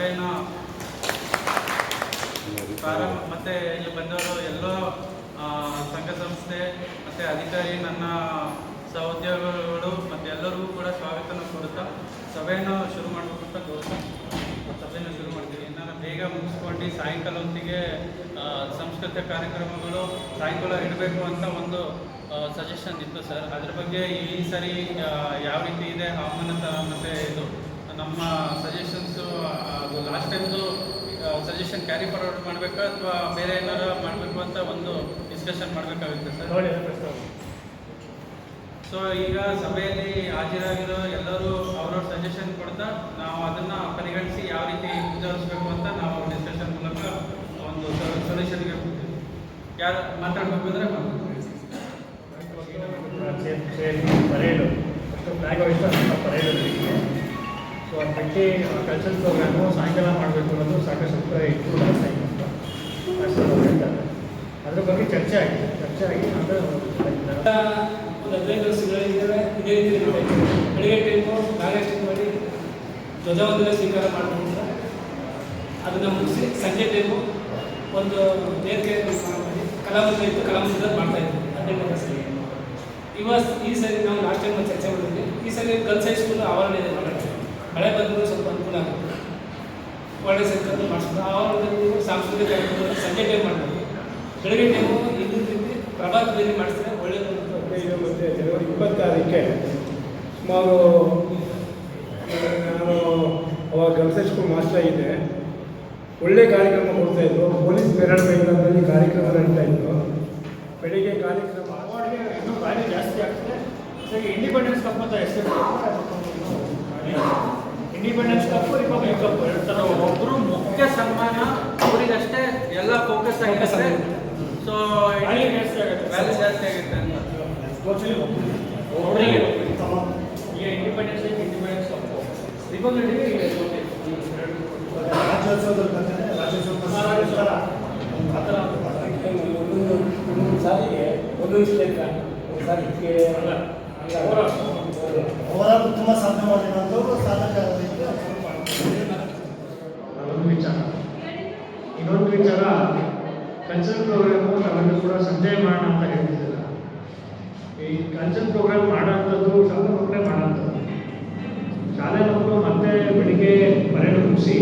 ಸಭೆಯನ್ನು ಪ್ರಾರಂಭ ಮತ್ತೆ ಇಲ್ಲಿ ಬಂದವರು ಎಲ್ಲೋ ಸಂಘ ಸಂಸ್ಥೆ, ಮತ್ತು ಅಧಿಕಾರಿ, ನನ್ನ ಸಹೋದ್ಯೋಗಿಗಳು, ಮತ್ತು ಎಲ್ಲರಿಗೂ ಕೂಡ ಸ್ವಾಗತವನ್ನು ಕೊಡುತ್ತಾ ಸಭೆಯನ್ನು ಶುರು ಮಾಡಬೇಕು ಅಂತ ಗೌರವ ಸಭೆಯನ್ನು ಶುರು ಮಾಡ್ತೀವಿ. ನಾನು ಬೇಗ ಮುಗಿಸ್ಕೊಂಡು ಸಾಯಂಕಾಲ ಹೊತ್ತಿಗೆ ಸಾಂಸ್ಕೃತಿಕ ಕಾರ್ಯಕ್ರಮಗಳು ಸಾಯಂಕಾಲ ಇಡಬೇಕು ಅಂತ ಒಂದು ಸಜೆಷನ್ ಇತ್ತು ಸರ್. ಅದ್ರ ಬಗ್ಗೆ ಈ ಸರಿ ಯಾವ ರೀತಿ ಇದೆ, ಹವಾಮಾನ ಮತ್ತು ಇದು? ನಮ್ಮ ಸಜೆಷನ್ಸು ಅದು ಲಾಸ್ಟ್ ಟೈಮ್ದು ಸಜೆಷನ್ ಕ್ಯಾರಿ ಫಾರ್ವರ್ಡ್ ಮಾಡಬೇಕಾ ಅಥವಾ ಬೇರೆ ಏನಾರು ಮಾಡಬೇಕು ಅಂತ ಒಂದು ಡಿಸ್ಕಷನ್ ಮಾಡಬೇಕಾಗುತ್ತೆ ಸರ್? ಸೊ ಈಗ ಸಭೆಯಲ್ಲಿ ಹಾಜರಾಗಿರೋ ಎಲ್ಲರೂ ಅವ್ರವ್ರ ಸಜೆಷನ್ ಕೊಡ್ತಾ ನಾವು ಅದನ್ನು ಪರಿಗಣಿಸಿ ಯಾವ ರೀತಿ ಮುಂದುವರಿಸಬೇಕು ಅಂತ ನಾವು ಡಿಸ್ಕಷನ್ ಮೂಲಕ ಒಂದು ಸೊಲ್ಯೂಷನ್ಗೆ ಹೋಗ್ತೀವಿ. ಯಾರು ಮಾತಾಡ್ಬೇಕು ಅಂದರೆ ಪರೇಡು ಬಿಟ್ಟು ಕಲ್ಚರಲ್ ಪ್ರೋಗ್ರಾಮು ಸಾಯಂಕಾಲ ಮಾಡಬೇಕು ಅನ್ನೋದು ಸಾಕಷ್ಟು ಇತ್ತು ಅಷ್ಟು ಅವ್ರು ಹೇಳ್ತಾರೆ. ಅದ್ರ ಬಗ್ಗೆ ಚರ್ಚೆ ಆಗಿದೆ. ಚರ್ಚೆ ಆಗಿ ನಂತರ ಒಂದು ಹದಿನೈದು ವರ್ಷಗಳಿದ್ದಾವೆ ಇದೇ ರೀತಿ. ಬೆಳಿಗ್ಗೆ ಟೈಮು ನಾಗೇಶನ್ ಮಾಡಿ ಧ್ವಜವಂದನೆ ಸ್ವೀಕಾರ ಮಾಡ್ಕೊಂಡು ಅದನ್ನು ಮುಗಿಸಿ ಸಂಜೆ ಟೈಮು ಒಂದು ನೇರ್ಗೆ ಮಾಡಿ ಇತ್ತು ಕಲಾಮಂದಿರ ಮಾಡ್ತಾ ಇದ್ದೀವಿ ಹದಿನೈದು ವರ್ಷ ಇವತ್ತು ಈ ಸರಿ ನಾವು ಲಾಸ್ಟ್ ಟೈಮ್ ಚರ್ಚೆ ಮಾಡಿದ್ವಿ. ಈ ಸರಿ ಗರ್ಲ್ಸ್ ಹೈಸ್ಕೂಲ್ ಆವರಣ ಇದೆ ಒಳ್ಳೆ ಸಂಕಲ್ಪ ಮಾಡಿಸ್ಬೋದು. ಆವರಣದಲ್ಲಿ ಸಾಂಸ್ಕೃತಿಕ ಕಾರ್ಯಕ್ರಮ ಸಂಜೆ ಟೈಮ್ ಮಾಡ್ತಾರೆ ಬೆಳಗ್ಗೆ ಟೈಮು ಇದು ರೀತಿ ಪ್ರಭಾತದಲ್ಲಿ ಬೇರೆ ಮಾಡಿಸಿದ್ರೆ ಹದಿನೈದು ಮತ್ತು ಜನವರಿ ಇಪ್ಪತ್ತಾರಕ್ಕೆ ಸುಮಾರು ನಾನು ಅವಾಗ ಗರ್ಲ್ಸ್ ಸ್ಕೂಲ್ ಮಾಸ್ಟರ್ ಇದ್ದೆ ಒಳ್ಳೆ ಕಾರ್ಯಕ್ರಮ ಕೊಡ್ತಾ ಇದ್ರು. ಪೊಲೀಸ್ ಪೆರೇಡ್ ಮೈದಾನದಲ್ಲಿ ಕಾರ್ಯಕ್ರಮ ನಡೀತಾ ಇತ್ತು. ಬೆಳಿಗ್ಗೆ ಕಾರ್ಯಕ್ರಮ ಅವಾರ್ಡ್ಗೆ ಇನ್ನೂ ಭಾರಿ ಜಾಸ್ತಿ ಆಗ್ತದೆ. ಸರಿ ಇಂಡಿಪೆಂಡೆನ್ಸ್ ಕಪ್ ಅಂತ ಹೆಸರು ಇಂಡಿಪೆಂಡೆನ್ಸ್ ಕಪ್ ರಿಪಬ್ಲಿಕ್ ಕಪ್ ಎರಡು ಥರ ಒಬ್ಬರು ಮುಖ್ಯ ಸನ್ಮಾನ ಅವರಿಗಷ್ಟೇ ಎಲ್ಲ ಫೋಕಸ್ ಆಗಿರುತ್ತೆ. ಸೊ Value ಜಾಸ್ತಿ ಆಗುತ್ತೆ. ವ್ಯಾಲ್ಯೂ ಜಾಸ್ತಿ ಆಗುತ್ತೆ ಅಂತ. ಅವರಿಗೆ ಈಗ independence day independence cup republic day ಈಗ ರಾಜ್ಯೋತ್ಸವದ ಬಗ್ಗೆ ರಾಜ್ಯೋತ್ಸವ. ಆ ಥರ ಒಂದೊಂದು ಒಂದೊಂದು ಸಾರಿಗೆ ಒಂದೊಂದು ಸ್ಟೇಟ್ ಒಂದು ಸಾರಿ ಅಲ್ಲ. ಅವರ ಉತ್ತಮ ಸಾಧನೆ ಮಾಡಿರೋದು ಸಾಧಕರಿಗೆ ಅದೊಂದು ವಿಚಾರ. ಇನ್ನೊಂದು ವಿಚಾರ ಕಲ್ಚರ್ ಪ್ರೋಗ್ರಾಮು ನಾವೆಲ್ಲರೂ ಕೂಡ ಸಂಜೆ ಮಾಡೋಣ ಅಂತ ಹೇಳ್ತಿದ್ದೀರ. ಈ ಕಲ್ಚರ್ ಪ್ರೋಗ್ರಾಮ್ ಮಾಡೋಂಥದ್ದು ಶಾಲೆ ಮಕ್ಕಳೇ ಮಾಡೋಂಥದ್ದು ಶಾಲೆ ಮಕ್ಕಳು ಮತ್ತೆ ಬೆಳಿಗ್ಗೆ ಪರೇಡ್ ಮುಗಿಸಿ,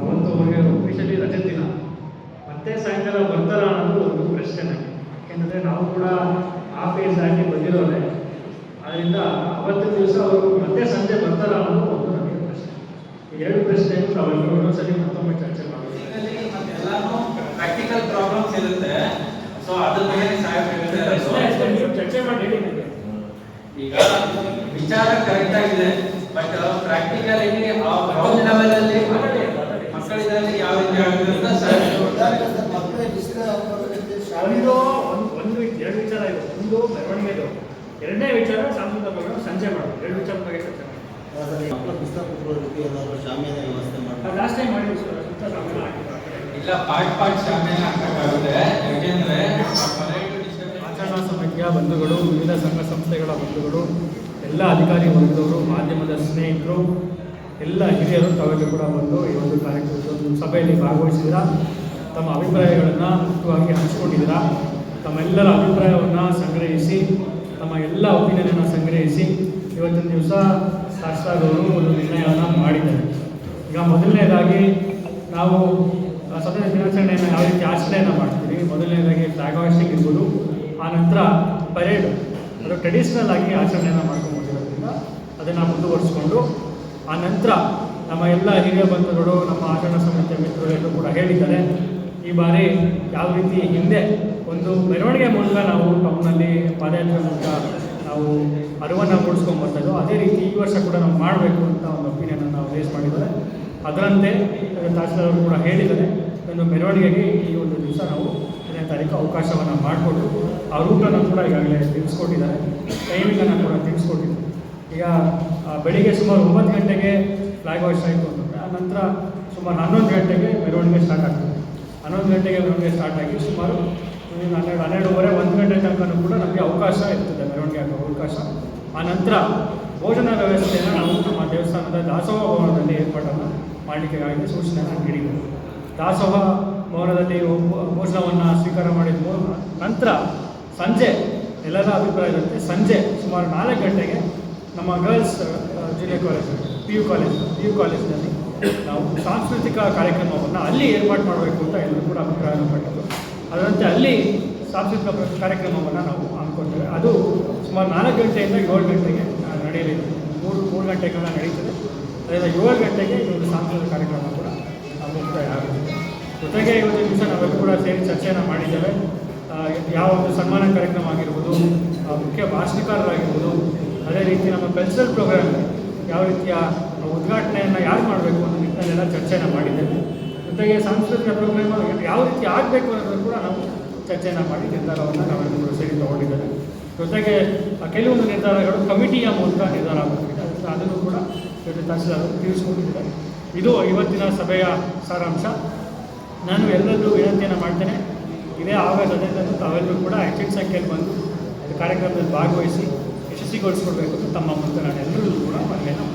ಅವತ್ತು ಅವರಿಗೆ ಆಫೀಸಲ್ಲಿ ರಜೆ ದಿನ. ಮತ್ತೆ ಸಾಯಂಕಾಲ ಬರ್ತಾರ ಅನ್ನೋದು ಒಂದು ಪ್ರಶ್ನೆ ಯಾಕೆಂದರೆ ನಾವು ಕೂಡ ಆ ಫೇಸ್ ಆಗಿ ಬಂದಿರೋರೆ. ಅದರಿಂದ ಅವತ್ತು ದಿವಸ ಅವರು ಮತ್ತೆ ಸಂಜೆ ಬರ್ತಾರ ಅನ್ನೋದು ಒಂದು ನಮಗೆ ಪ್ರಶ್ನೆ. ಎರಡು ಪ್ರಶ್ನೆ ನಾವೆಲ್ಲರೂ ಒಂದೊಂದ್ಸಲಿ ಮತ್ತೊಮ್ಮೆ ಚರ್ಚೆ ಮಾಡಬೇಕು ಎಲ್ಲಾನು ಪ್ರಾಕ್ಟಿಕಲ್ ಪ್ರಾಬ್ಲಮ್ಸ್ ಇರುತ್ತೆ. ಸೊ ಅದ್ರ ಇರೋದು. ನೀವು ಚರ್ಚೆ ಮಾಡಿ ಈಗ ವಿಚಾರ ಕರೆಕ್ಟ್ ಆಗಿದೆ ಬಟ್ ಪ್ರಾಕ್ಟಿಕಲ್ ಆಗಿ ಆ ಗ್ರೌಂಡ್ ಲೆವೆಲ್ ಅಲ್ಲಿ ಮಕ್ಕಳಿದ್ರಲ್ಲಿ ಯಾವ ರೀತಿ ಆಗುತ್ತೆ ಅಂತ ಸಾಹೇಬ್ ಹೇಳ್ತಾರೆ. ಒಂದು ಒಂದು ಒಂದು ಎರಡು ವಿಚಾರ ಇದೆ ಒಂದು ಮೆರವಣಿಗೆದು ಎರಡನೇ ವಿಚಾರ ಸಾಂಸ್ಕೃತಿಕ ಪ್ರೋಗ್ರಾಮ್ ಸಂಜೆ ಮಾಡೋದು. ಎರಡು ವಿಚಾರ ಬಗ್ಗೆ ಚರ್ಚೆ ಮಾಡಿ ಮಕ್ಕಳ ಪುಸ್ತಕ ಕೊಡೋದಕ್ಕೆ ಏನಾದರೂ ಶಾಮಿಯಾನ ವ್ಯವಸ್ಥೆ ಮಾಡ್ತಾರೆ? ಲಾಸ್ಟ್ ಟೈಮ್ ಮಾಡಿ ಸುತ್ತ ಸಾಮಾನ್ಯ ಹಾಕಿದ್ದಾರೆ ಇಲ್ಲ ಪಾರ್ಟ್ ಪಾರ್ಟ್ ಶಾಮಿಯಾನ ಹಾಕಕ್ಕಾಗುತ್ತೆ. ಯಾಕೆಂದ್ರೆ ಆ parade disturbance- ಆಚರಣಾ ಸಮಿತಿಯ ಬಂಧುಗಳು ವಿವಿಧ ಸಂಘ ಸಂಸ್ಥೆಗಳ ಬಂಧುಗಳು ಎಲ್ಲ ಅಧಿಕಾರಿ ಬಂದವರು ಮಾಧ್ಯಮದ ಸ್ನೇಹಿತರು ಎಲ್ಲ ಹಿರಿಯರು ತಾವೆಲ್ಲ ಕೂಡ ಬಂದು ಈ ಒಂದು ಕಾರ್ಯಕ್ರಮದ ಒಂದು ಸಭೆಯಲ್ಲಿ ಭಾಗವಹಿಸಿದ್ರ? ತಮ್ಮ ಅಭಿಪ್ರಾಯಗಳನ್ನು ಮುಖ್ಯವಾಗಿ ಹಂಚಿಕೊಂಡಿದ್ದೀರಾ ತಮ್ಮೆಲ್ಲರ ಅಭಿಪ್ರಾಯವನ್ನು ಸಂಗ್ರಹಿಸಿ ತಮ್ಮ ಎಲ್ಲ ಒಪಿನಿಯನನ್ನು ಸಂಗ್ರಹಿಸಿ ಇವತ್ತಿನ ದಿವಸ ಶಾಸಕರು ಒಂದು ನಿರ್ಣಯವನ್ನು ಮಾಡಿದ್ದಾರೆ. ಈಗ ಮೊದಲನೇದಾಗಿ ನಾವು ಸ್ವತಂತ್ರ ದಿನಾಚರಣೆಯನ್ನು ಯಾವ ರೀತಿ ಆಚರಣೆಯನ್ನು ಮಾಡ್ತೀವಿ? ಮೊದಲನೇದಾಗಿ ಫ್ಲಾಗ್ ಹಾಸ್ಟಿಂಗ್ ಇರ್ಬೋದು, ಆ ನಂತರ ಪರೇಡ್ ಅದು ಟ್ರೆಡಿಷ್ನಲ್ ಆಗಿ ಆಚರಣೆಯನ್ನು ಮಾಡ್ಕೊಂಡು ಬಂದಿರೋದ್ರಿಂದ ಅದನ್ನು ಮುಂದುವರಿಸ್ಕೊಂಡು, ಆ ನಂತರ ನಮ್ಮ ಎಲ್ಲ ಹಿರಿಯ ಬಂಧುಗಳು, ನಮ್ಮ ಆಚರಣಾ ಸಮಿತಿಯ ಮಿತ್ರರು ಎಲ್ಲರೂ ಕೂಡ ಹೇಳಿದ್ದಾರೆ, ಈ ಬಾರಿ ಯಾವ ರೀತಿ ಹಿಂದೆ ಒಂದು ಮೆರವಣಿಗೆ ಮೂಲಕ ನಾವು ಟೌನಲ್ಲಿ ಪಾದಯಾತ್ರೆ ಮೂಲಕ ನಾವು ಅರಿವನ್ನು ಮೂಡಿಸ್ಕೊಂಡ್ಬರ್ತಾಯಿದ್ದೋ ಅದೇ ರೀತಿ ಈ ವರ್ಷ ಕೂಡ ನಾವು ಮಾಡಬೇಕು ಅಂತ ಒಂದು ಒಪಿನಿಯನ್ ನಾವು ರೇಸ್ ಮಾಡಿದ್ದಾರೆ. ಅದರಂತೆ ತಹಸೀಲ್ದಾರ್ ಕೂಡ ಹೇಳಿದ್ದಾರೆ. ಒಂದು ಮೆರವಣಿಗೆಗೆ ಈ ಒಂದು ದಿವಸ ನಾವು ಹತ್ತನೇ ತಾರೀಕು ಅವಕಾಶವನ್ನು ಮಾಡಿಕೊಟ್ಟು ಆ ರೂಟನ್ನು ಕೂಡ ಈಗಾಗಲೇ ತಿಳಿಸ್ಕೊಟ್ಟಿದ್ದಾರೆ. ಟೈಮಿಂಗನ್ನು ಕೂಡ ತಿಳಿಸ್ಕೊಟ್ಟಿದ್ದಾರೆ. ಈಗ ಬೆಳಿಗ್ಗೆ ಸುಮಾರು ಒಂಬತ್ತು ಗಂಟೆಗೆ ಫ್ಲಾಗ್ ಹಾಸ್ಟ್ ಆಯಿತು ಅಂತಂದರೆ, ಆ ನಂತರ ಸುಮಾರು ಹನ್ನೊಂದು ಗಂಟೆಗೆ ಮೆರವಣಿಗೆ ಸ್ಟಾರ್ಟ್ ಆಗ್ತದೆ. ಹನ್ನೊಂದು ಗಂಟೆಗೆ ಮೆರವಣಿಗೆ ಸ್ಟಾರ್ಟ್ ಆಗಿ ಸುಮಾರು ಒಂದು ಹನ್ನೆರಡು, ಹನ್ನೆರಡುವರೆ, ಒಂದು ಗಂಟೆ ತನಕ ಕೂಡ ನಮಗೆ ಅವಕಾಶ ಇರ್ತದೆ, ಮೆರವಣಿಗೆ ಆಗೋ ಅವಕಾಶ. ಆ ನಂತರ ಭೋಜನ ವ್ಯವಸ್ಥೆಯನ್ನು ನಾವು ನಮ್ಮ ದೇವಸ್ಥಾನದ ದಾಸೋಹ ಭವನದಲ್ಲಿ ಏರ್ಪಾಟನ್ನು ಮಾಡಲಿಕ್ಕೆಗಾಗಿ ಸೂಚನೆಯನ್ನು ನೀಡಿದ್ದೇವೆ. ದಾಸೋಹ ಭವನದಲ್ಲಿ ಭೋಜನವನ್ನು ಸ್ವೀಕಾರ ಮಾಡಿದ ನಂತರ ಸಂಜೆ, ಎಲ್ಲರ ಅಭಿಪ್ರಾಯದಂತೆ ಸಂಜೆ ಸುಮಾರು ನಾಲ್ಕು ಗಂಟೆಗೆ ನಮ್ಮ girls junior college, P U college, P U ಕಾಲೇಜಿನಲ್ಲಿ ನಾವು ಸಾಂಸ್ಕೃತಿಕ ಕಾರ್ಯಕ್ರಮವನ್ನು ಅಲ್ಲಿ ಏರ್ಪಾಡು ಮಾಡಬೇಕು ಅಂತ ಎಲ್ಲರೂ ಕೂಡ ಅಭಿಪ್ರಾಯ ಪಟ್ಟದ್ದು. ಅಲ್ಲಿ ಸಾಂಸ್ಕೃತಿಕ ಕಾರ್ಯಕ್ರಮವನ್ನು ನಾವು ಹಮ್ಮಿಕೊಳ್ತೇವೆ ಅದು ಸುಮಾರು ನಾಲ್ಕು ಗಂಟೆಯಿಂದ ಏಳು ಗಂಟೆಗೆ ನಡೆಯಲಿದೆ ಮೂರು ಮೂರು ಗಂಟೆಗಳ ನಡೀತದೆ. ಅದರಿಂದ ಏಳು ಗಂಟೆಗೆ ಒಂದು ಸಾಂಸ್ಕೃತಿಕ ಕಾರ್ಯಕ್ರಮ ಕೂಡ ಮುಕ್ತಾಯ ಆಗುತ್ತೆ. ಜೊತೆಗೆ ಇವತ್ತು ದಿವಸ ನಾವೆಲ್ಲರೂ ಕೂಡ ಸೇರಿ ಚರ್ಚೆಯನ್ನು ಮಾಡಿದ್ದೇವೆ. ಯಾವ ಒಂದು ಸನ್ಮಾನ ಕಾರ್ಯಕ್ರಮ ಆಗಿರ್ಬೋದು ಮುಖ್ಯ ಭಾಷಣಕಾರರಾಗಿರ್ಬೋದು ಅದೇ ರೀತಿ ನಮ್ಮ ಕಲ್ಚರಲ್ ಪ್ರೋಗ್ರಾಮ್ ಯಾವ ರೀತಿಯ ಉದ್ಘಾಟನೆಯನ್ನು ಯಾರು ಮಾಡಬೇಕು ಅನ್ನೋ ನಿಟ್ಟಿನಲ್ಲೆಲ್ಲ ಚರ್ಚೆಯನ್ನು ಮಾಡಿದ್ದೇವೆ. ಜೊತೆಗೆ ಸಾಂಸ್ಕೃತಿಕ ಪ್ರೋಗ್ರಾಮ್ ಯಾವ ರೀತಿ ಆಗಬೇಕು ಅನ್ನೋದನ್ನು ಕೂಡ ನಾವು ಚರ್ಚೆಯನ್ನು ಮಾಡಿ ನಿರ್ಧಾರವನ್ನು ನಾವೆಲ್ಲರೂ ಸೇರಿ ತಗೊಂಡಿದ್ದೇವೆ. ಜೊತೆಗೆ ಕೆಲವೊಂದು ನಿರ್ಧಾರಗಳು ಕಮಿಟಿಯ ಮೂಲಕ ನಿರ್ಧಾರ ಆಗುತ್ತಿದೆ ಅದನ್ನು ಕೂಡ ಇವತ್ತು ತಹಸೀಲ್ದಾರರು ತಿಳಿಸ್ಕೊಂಡಿದ್ದಾರೆ. ಇದು ಇವತ್ತಿನ ಸಭೆಯ ಸಾರಾಂಶ. ನಾನು ಎಲ್ಲರಿಗೂ ವಿನಂತಿಯನ್ನು ಮಾಡ್ತೇನೆ, ಇದೇ ಹದಿನೈದರಂದು ತಾವೆಲ್ಲರೂ ಕೂಡ ಹೆಚ್ಚಿನ ಸಂಖ್ಯೆಯಲ್ಲಿ ಬಂದು ಕಾರ್ಯಕ್ರಮದಲ್ಲಿ ಭಾಗವಹಿಸಿ ಯಶಸ್ವಿಗೊಳಿಸ್ಕೊಡ್ಬೇಕು ತಮ್ಮ ಮುಂದೆ ನಾನು ಎಲ್ಲರಿಗೂ ಕೂಡ ಮನವಿಯನ್ನು.